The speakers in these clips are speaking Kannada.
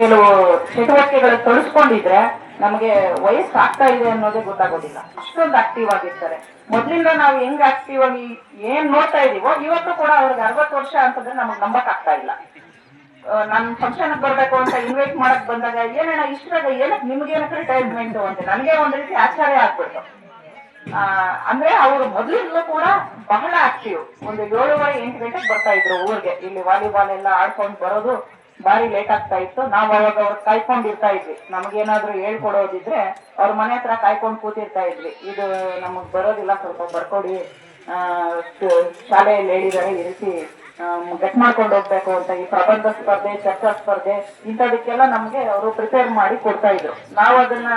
ಕೆಲವು ಚಟುವಟಿಕೆಗಳು ತೊಡಸ್ಕೊಂಡಿದ್ರೆ ನಮಗೆ ವಯಸ್ಸು ಆಗ್ತಾ ಇದೆ ಅನ್ನೋದೇ ಗೊತ್ತಾಗೋದಿಲ್ಲ. ಅಷ್ಟೊಂದು ಆಕ್ಟಿವ್ ಆಗಿರ್ತಾರೆ. ಮೊದ್ಲಿಂದ ನಾವು ಹೆಂಗ್ ಆಕ್ಟಿವ್ ಆಗಿ ಏನ್ ನೋಡ್ತಾ ಇದೀವೋ, ಇವತ್ತು ಕೂಡ ಅವ್ರಿಗೆ ಅರವತ್ತು ವರ್ಷ ಅಂತಂದ್ರೆ ನಮಗ್ ನಂಬಕ್ ಆಗ್ತಾ ಇಲ್ಲ. ನನ್ ಫಂಕ್ಷನ್ ಬರ್ಬೇಕು ಅಂತ ಇನ್ವೈಟ್ ಮಾಡಕ್ ಬಂದಾಗ ಏನಣ್ಣ ಇಷ್ಟ್ರಾಗ ಏನಕ್ಕೆ ನಿಮ್ಗೇನಕ್ ರಿಟೈರ್ಮೆಂಟ್ ಅಂತ ನನಗೆ ಒಂದ್ ರೀತಿ ಆಶ್ಚರ್ಯ ಆಗ್ಬಿಟ್ಟು ಅಂದ್ರೆ ಅವರು ಮೊದಲಿಂದಲೂ ಕೂಡ ಬಹಳ ಆಕ್ಟಿವ್ ಒಂದು ಏಳುವರೆ ಎಂಟು ಗಂಟೆಗೆ ಬರ್ತಾ ಇದ್ರು ಊರಿಗೆ. ಇಲ್ಲಿ ವಾಲಿಬಾಲ್ ಎಲ್ಲ ಆಡ್ಕೊಂಡು ಬರೋದು ಬಾರಿ ಲೇಟ್ ಆಗ್ತಾ ಇತ್ತು. ನಾವು ಅವಾಗ ಅವ್ರು ಕಾಯ್ಕೊಂಡಿರ್ತಾ ಇದ್ವಿ. ನಮಗೇನಾದ್ರೂ ಹೇಳ್ಕೊಡೋದಿದ್ರೆ ಅವ್ರ ಮನೆ ಹತ್ರ ಕಾಯ್ಕೊಂಡು ಕೂತಿರ್ತಾ ಇದ್ವಿ. ಇದು ನಮಗ್ ಬರೋದಿಲ್ಲ. ಸ್ವಲ್ಪ ಬರ್ಕೊಡಿ. ಶಾಲೆಯಲ್ಲಿ ಹೇಳಿದಾರೆ ಇರಿಸಿ ಗಟ್ ಮಾಡ್ಕೊಂಡು ಹೋಗ್ಬೇಕು ಅಂತ. ಈ ಪ್ರಬಂಧ ಸ್ಪರ್ಧೆ, ಚರ್ಚಾ ಸ್ಪರ್ಧೆ ಇಂಥದಕ್ಕೆಲ್ಲ ನಮ್ಗೆ ಅವರು ಪ್ರಿಪೇರ್ ಮಾಡಿ ಕೊಡ್ತಾ ಇದ್ರು. ನಾವು ಅದನ್ನ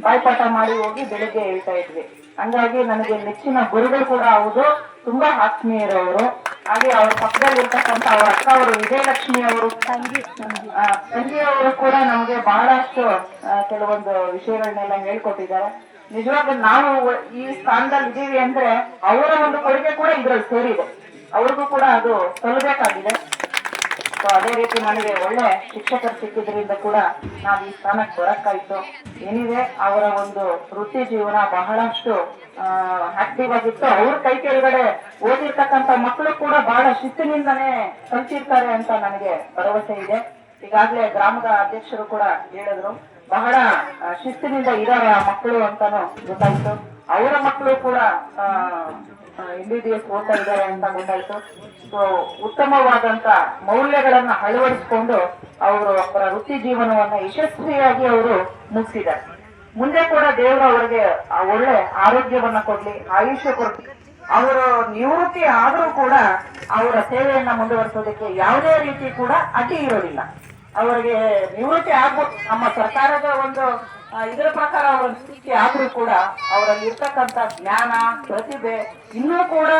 ಬಾಯ್ಪಾಠ ಮಾಡಿ ಹೋಗಿ ಬೆಳಿಗ್ಗೆ ಹೇಳ್ತಾ ಇದ್ವಿ. ಹಂಗಾಗಿ ನನಗೆ ನೆಚ್ಚಿನ ಗುರುಗಳು ಕೂಡ ಹೌದು. ತುಂಬಾ ಆತ್ಮೀಯರವರು. ಹಾಗೆ ಅವ್ರ ಪಕ್ಕದಲ್ಲಿರ್ತಕ್ಕಂಥ ಅವ್ರ ಅಕ್ಕ ಅವರು, ವಿಜಯಲಕ್ಷ್ಮಿ ಅವರು ತಂಗಿ ಅವರು ಕೂಡ ನಮಗೆ ಬಹಳಷ್ಟು ಕೆಲವೊಂದು ವಿಷಯಗಳನ್ನೆಲ್ಲ ಹೇಳ್ಕೊಟ್ಟಿದ್ದಾರೆ. ನಿಜವಾಗ್ಲೂ ನಾವು ಈ ಸ್ಥಾನದಲ್ಲಿ ಇದ್ದೀವಿ ಅಂದ್ರೆ ಅವರ ಒಂದು ಕೊಡುಗೆ ಕೂಡ ಇದ್ರಲ್ಲಿ ಸೇರಿದೆ. ಅವ್ರಿಗೂ ಕೂಡ ಅದು ಸಲ್ಲಬೇಕಾಗಿದೆ. ಸೊ ಅದೇ ರೀತಿ ನನಗೆ ಒಳ್ಳೆ ಶಿಕ್ಷಕರು ಸಿಕ್ಕಿದ್ರಿಂದ ಕೂಡ ನಾವು ಈ ಸ್ಥಾನಕ್ಕೆ ಬರಕ್ಕಾಯ್ತು. ಏನಿದೆ, ಅವರ ಒಂದು ವೃತ್ತಿ ಜೀವನ ಬಹಳಷ್ಟು ಆಕ್ಟಿವ್ ಆಗಿತ್ತು. ಅವ್ರ ಕೈ ಕೆಳಗಡೆ ಓದಿರ್ತಕ್ಕಂಥ ಮಕ್ಕಳು ಕೂಡ ಬಹಳ ಶಿಸ್ತಿನಿಂದನೇ ಕಲ್ತಿರ್ತಾರೆ ಅಂತ ನನಗೆ ಭರವಸೆ ಇದೆ. ಈಗಾಗಲೇ ಗ್ರಾಮದ ಅಧ್ಯಕ್ಷರು ಕೂಡ ಹೇಳಿದ್ರು. ಬಹಳ ಶಿಸ್ತಿನಿಂದ ಇದಾರೆ ಆ ಮಕ್ಕಳು ಅಂತಾನು ಗೊತ್ತಾಯ್ತು. ಅವರ ಮಕ್ಕಳು ಕೂಡ ಎಂ ಬಿ ಓದ್ತಾ ಇದ್ದಾರೆ ಅಂತ ಗೊತ್ತಾಯ್ತು. ಸೊ ಉತ್ತಮವಾದಂತ ಮೌಲ್ಯಗಳನ್ನ ಅಳವಡಿಸಿಕೊಂಡು ಅವರು ಅವರ ವೃತ್ತಿ ಜೀವನವನ್ನ ಯಶಸ್ವಿಯಾಗಿ ಅವರು ಮುಗಿಸಿದ್ದಾರೆ. ಮುಂದೆ ಕೂಡ ದೇವರು ಅವರಿಗೆ ಒಳ್ಳೆ ಆರೋಗ್ಯವನ್ನ ಕೊಡ್ಲಿ, ಆಯುಷ್ಯ ಕೊಡ್ಲಿ. ಅವರು ನಿವೃತ್ತಿ ಆದರೂ ಕೂಡ ಅವರ ಸೇವೆಯನ್ನ ಮುಂದುವರಿಸೋದಕ್ಕೆ ಯಾವುದೇ ರೀತಿ ಕೂಡ ಅಡ್ಡಿ ಇರೋದಿಲ್ಲ. ಅವರಿಗೆ ನಿವೃತ್ತಿ ಆಗ್ಬೋದು. ನಮ್ಮ ಸರ್ಕಾರದ ಒಂದು ಇದರ ಪ್ರಕಾರ ಅವರ ಸ್ಥಿತಿ ಆದ್ರೂ ಕೂಡ ಅವರಲ್ಲಿ ಇರ್ತಕ್ಕಂಥ ಜ್ಞಾನ, ಪ್ರತಿಭೆ ಇನ್ನೂ ಕೂಡ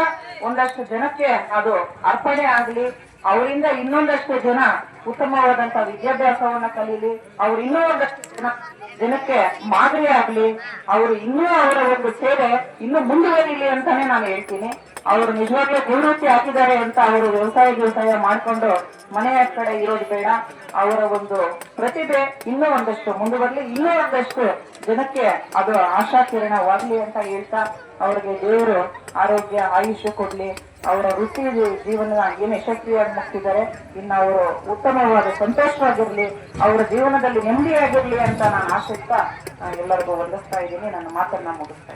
ಒಂದಷ್ಟು ಜನಕ್ಕೆ ಅದು ಅರ್ಪಣೆ ಆಗ್ಲಿ ಅವರಿಂದ ಇನ್ನೊಂದಷ್ಟು ಜನ ಉತ್ತಮವಾದಂತ ವಿದ್ಯಾಭ್ಯಾಸವನ್ನ ಕಲೀಲಿ, ಅವ್ರು ಇನ್ನೂ ಒಂದಷ್ಟು ಜನ ಜನಕ್ಕೆ ಮಾದರಿ ಆಗ್ಲಿ, ಅವರು ಇನ್ನೂ ಅವರ ಒಂದು ಸೇವೆ ಇನ್ನೂ ಮುಂದುವರಿಲಿ ಅಂತಾನೆ ನಾನು ಹೇಳ್ತೀನಿ. ಅವರು ನಿಜವಾಗ್ಲೂ ನಿವೃತ್ತಿ ಹಾಕಿದ್ದಾರೆ ಅಂತ ಅವರು ವ್ಯವಸಾಯ ವ್ಯವಸಾಯ ಮಾಡ್ಕೊಂಡು ಮನೆಯ ಕಡೆ ಇರೋದು ಬೇಡ. ಅವರ ಒಂದು ಪ್ರತಿಭೆ ಇನ್ನೂ ಒಂದಷ್ಟು ಮುಂದುವರಲಿ, ಇನ್ನೂ ಒಂದಷ್ಟು ಜನಕ್ಕೆ ಅದು ಆಶಾಕಿರಣವಾಗ್ಲಿ ಅಂತ ಹೇಳ್ತಾ ಅವರಿಗೆ ದೇವರು ಆರೋಗ್ಯ, ಆಯುಷ್ಯ ಕೊಡ್ಲಿ. ಅವರ ವೃತ್ತಿ ಜೀವನ ಏನು ಯಶಸ್ವಿಯಾಗಿ ಮುಟ್ಟಿದ್ದಾರೆ ಇನ್ನು ಅವರು ಉತ್ತಮವಾದ, ಸಂತೋಷವಾಗಿರಲಿ, ಅವರ ಜೀವನದಲ್ಲಿ ನೆಮ್ಮದಿಯಾಗಿರಲಿ ಅಂತ ನಾನು ಆಶಿಸ್ತಾ ಎಲ್ಲರಿಗೂ ವಂದಿಸ್ತಾ ಇದ್ದೀನಿ. ನನ್ನ ಮಾತನ್ನ ಮುಗಿಸ್ತಾ